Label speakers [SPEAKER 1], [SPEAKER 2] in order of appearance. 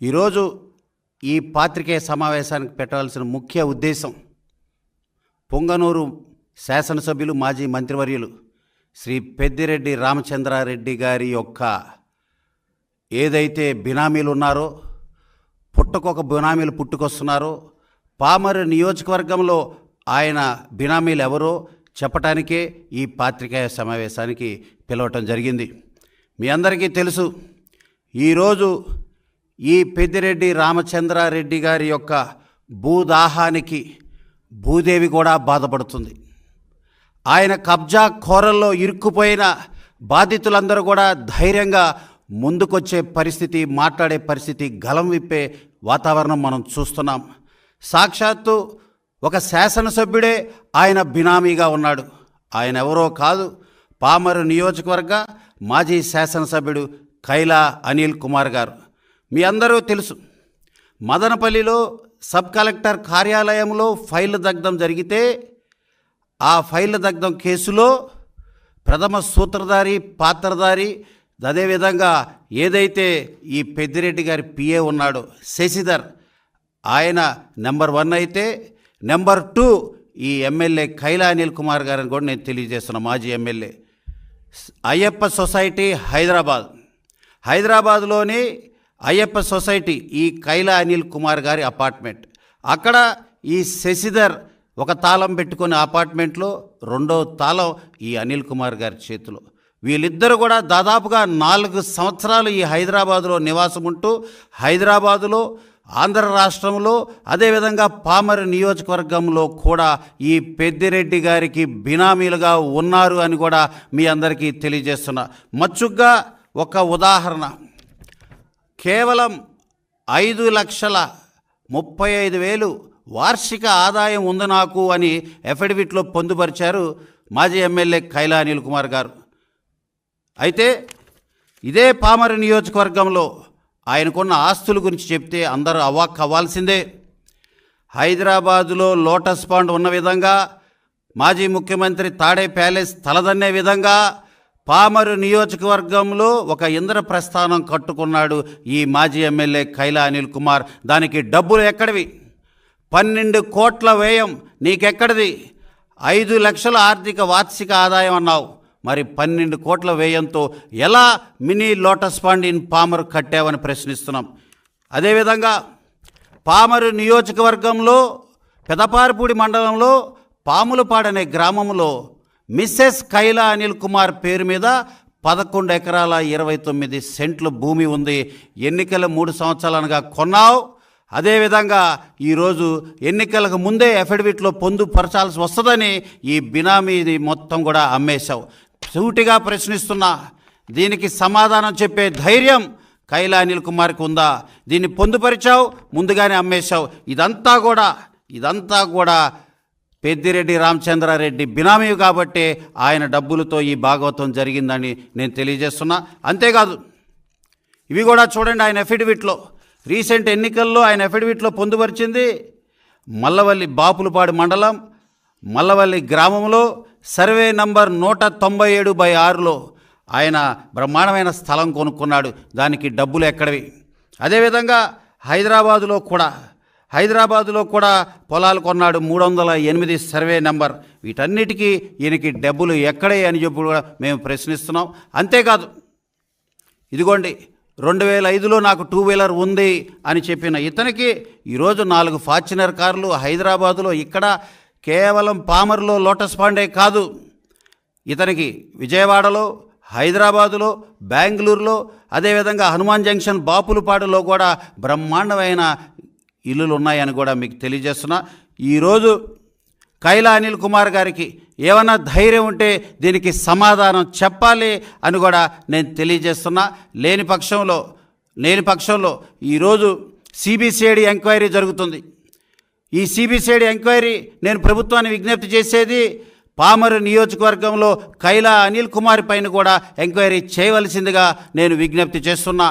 [SPEAKER 1] ఈరోజు ఈ పాత్రికేయ సమావేశానికి పెట్టాల్సిన ముఖ్య ఉద్దేశం పొంగనూరు శాసనసభ్యులు మాజీ మంత్రివర్యులు శ్రీ పెద్దిరెడ్డి రామచంద్రారెడ్డి గారి యొక్క ఏదైతే బినామీలు ఉన్నారో పుట్టకొక బినామీలు పుట్టుకొస్తున్నారో పామరు నియోజకవర్గంలో ఆయన బినామీలు ఎవరో చెప్పటానికే ఈ పాత్రికేయ సమావేశానికి పిలవటం జరిగింది. మీ అందరికీ తెలుసు ఈరోజు ఈ పెద్దిరెడ్డి రామచంద్రారెడ్డి గారి యొక్క భూదాహానికి భూదేవి కూడా బాధపడుతుంది. ఆయన కబ్జా కోరల్లో ఇరుక్కుపోయిన బాధితులందరూ కూడా ధైర్యంగా ముందుకొచ్చే పరిస్థితి మాట్లాడే పరిస్థితి గలం విప్పే వాతావరణం మనం చూస్తున్నాం. సాక్షాత్తు ఒక శాసనసభ్యుడే ఆయన బినామీగా ఉన్నాడు. ఆయన ఎవరో కాదు. పామరు నియోజకవర్గ మాజీ శాసనసభ్యుడు కైలా అనిల్ కుమార్ గారు. మీ అందరూ తెలుసు. మదనపల్లిలో సబ్ కలెక్టర్ కార్యాలయంలో ఫైల్ దగ్ధం జరిగితే ఆ ఫైల్ దగ్ధం కేసులో ప్రథమ సూత్రధారి పాత్రధారి అదేవిధంగా ఏదైతే ఈ పెద్దిరెడ్డి గారి పిఏ ఉన్నాడో శశిధర్ ఆయన నెంబర్ వన్ అయితే నెంబర్ టూ ఈ ఎమ్మెల్యే కైలా అనిల్ కుమార్ గారిని కూడా నేను తెలియజేస్తున్నాను మాజీ ఎమ్మెల్యే. అయ్యప్ప సొసైటీ హైదరాబాద్. హైదరాబాద్లోని అయ్యప్ప సొసైటీ ఈ కైలా అనిల్ కుమార్ గారి అపార్ట్మెంట్. అక్కడ ఈ శశిధర్ ఒక తాళం పెట్టుకునే అపార్ట్మెంట్లో రెండో తాళం ఈ అనిల్ కుమార్ గారి చేతిలో. వీళ్ళిద్దరూ కూడా దాదాపుగా నాలుగు సంవత్సరాలు ఈ హైదరాబాదులో నివాసం ఉంటూ హైదరాబాదులో ఆంధ్ర రాష్ట్రంలో అదేవిధంగా పామర నియోజకవర్గంలో కూడా ఈ పెద్దిరెడ్డి గారికి బినామీలుగా ఉన్నారు అని కూడా మీ అందరికీ తెలియజేస్తున్నా. మచ్చుగ్గా ఒక ఉదాహరణ. కేవలం ఐదు లక్షల ముప్పై ఐదు వేలు వార్షిక ఆదాయం ఉంది నాకు అని ఎఫిడవిట్లో పొందుపరిచారు మాజీ ఎమ్మెల్యే కైలా అనిల్ కుమార్ గారు. అయితే ఇదే పామర నియోజకవర్గంలో ఆయనకున్న ఆస్తుల గురించి చెప్తే అందరూ అవాక్ అవ్వాల్సిందే. హైదరాబాదులో లోటస్ పాండ్ ఉన్న విధంగా మాజీ ముఖ్యమంత్రి తాడే ప్యాలెస్ తలదన్నే విధంగా పామరు నియోజకవర్గంలో ఒక ఇంద్ర ప్రస్థానం కట్టుకున్నాడు ఈ మాజీ ఎమ్మెల్యే కైలా అనిల్ కుమార్. దానికి డబ్బులు ఎక్కడివి? పన్నెండు కోట్ల వ్యయం నీకెక్కడిది? ఐదు లక్షల ఆర్థిక వార్షిక ఆదాయం అన్నావు. మరి పన్నెండు కోట్ల వ్యయంతో ఎలా mini Lotus Pond in Pamarru కట్టావని ప్రశ్నిస్తున్నాం. అదేవిధంగా పామరు నియోజకవర్గంలో పెదపారపూడి మండలంలో పాములపాడనే గ్రామంలో మిస్సెస్ కైలా అనిల్ కుమార్ పేరు మీద పదకొండు ఎకరాల ఇరవై తొమ్మిది సెంట్ల భూమి ఉంది. ఎన్నికల మూడు సంవత్సరాలుగా కొన్నావు. అదేవిధంగా ఈరోజు ఎన్నికలకు ముందే ఎఫిడవిట్లో పొందుపరచాల్సి వస్తుందని ఈ బినామీది మొత్తం కూడా అమ్మేశావు. సూటిగా ప్రశ్నిస్తున్నా దీనికి సమాధానం చెప్పే ధైర్యం కైలా అనిల్ కుమార్కి ఉందా? దీన్ని పొందుపరిచావు ముందుగానే అమ్మేశావు. ఇదంతా కూడా ఇదంతా కూడా పెద్దిరెడ్డి రామచంద్రారెడ్డి బినామీ కాబట్టి ఆయన డబ్బులతో ఈ భాగవతం జరిగిందని నేను తెలియజేస్తున్నా. అంతేకాదు ఇవి కూడా చూడండి ఆయన అఫిడవిట్లో రీసెంట్ ఎన్నికల్లో ఆయన అఫిడవిట్లో పొందుపరిచింది మల్లవల్లి బాపులపాడు మండలం మల్లవల్లి గ్రామంలో సర్వే నంబర్ నూట తొంభై ఏడు బై ఆరులో ఆయన బ్రహ్మాండమైన స్థలం కొనుక్కున్నాడు. దానికి డబ్బులు ఎక్కడవి? అదేవిధంగా హైదరాబాదులో కూడా హైదరాబాదులో కూడా పొలాలు కొన్నాడు మూడు వందల ఎనిమిది సర్వే నెంబర్. వీటన్నిటికీ ఈయనకి డబ్బులు ఎక్కడే అని చెప్పి కూడా మేము ప్రశ్నిస్తున్నాం. అంతేకాదు ఇదిగోండి రెండు వేల ఐదులో నాకు టూ వీలర్ ఉంది అని చెప్పిన ఇతనికి ఈరోజు నాలుగు ఫార్చునర్ కార్లు హైదరాబాదులో ఇక్కడ కేవలం పామర్లో లోటస్ పాండే కాదు. ఇతనికి విజయవాడలో హైదరాబాదులో బెంగళూరులో అదేవిధంగా హనుమాన్ జంక్షన్ బాపులపాడులో కూడా బ్రహ్మాండమైన ఇల్లులు ఉన్నాయని కూడా మీకు తెలియజేస్తున్నా. ఈరోజు కైలా అనిల్ కుమార్ గారికి ఏమన్నా ధైర్యం ఉంటే దీనికి సమాధానం చెప్పాలి అని కూడా నేను తెలియజేస్తున్నా. లేని పక్షంలో లేని పక్షంలో ఈరోజు సిబిసిఐడి ఎంక్వైరీ జరుగుతుంది. ఈ సిబిసిఐడి ఎంక్వైరీ నేను ప్రభుత్వాన్ని విజ్ఞప్తి చేసేది పామరు నియోజకవర్గంలో కైలా అనిల్ కుమార్ పైన కూడా ఎంక్వైరీ చేయవలసిందిగా నేను విజ్ఞప్తి చేస్తున్నా.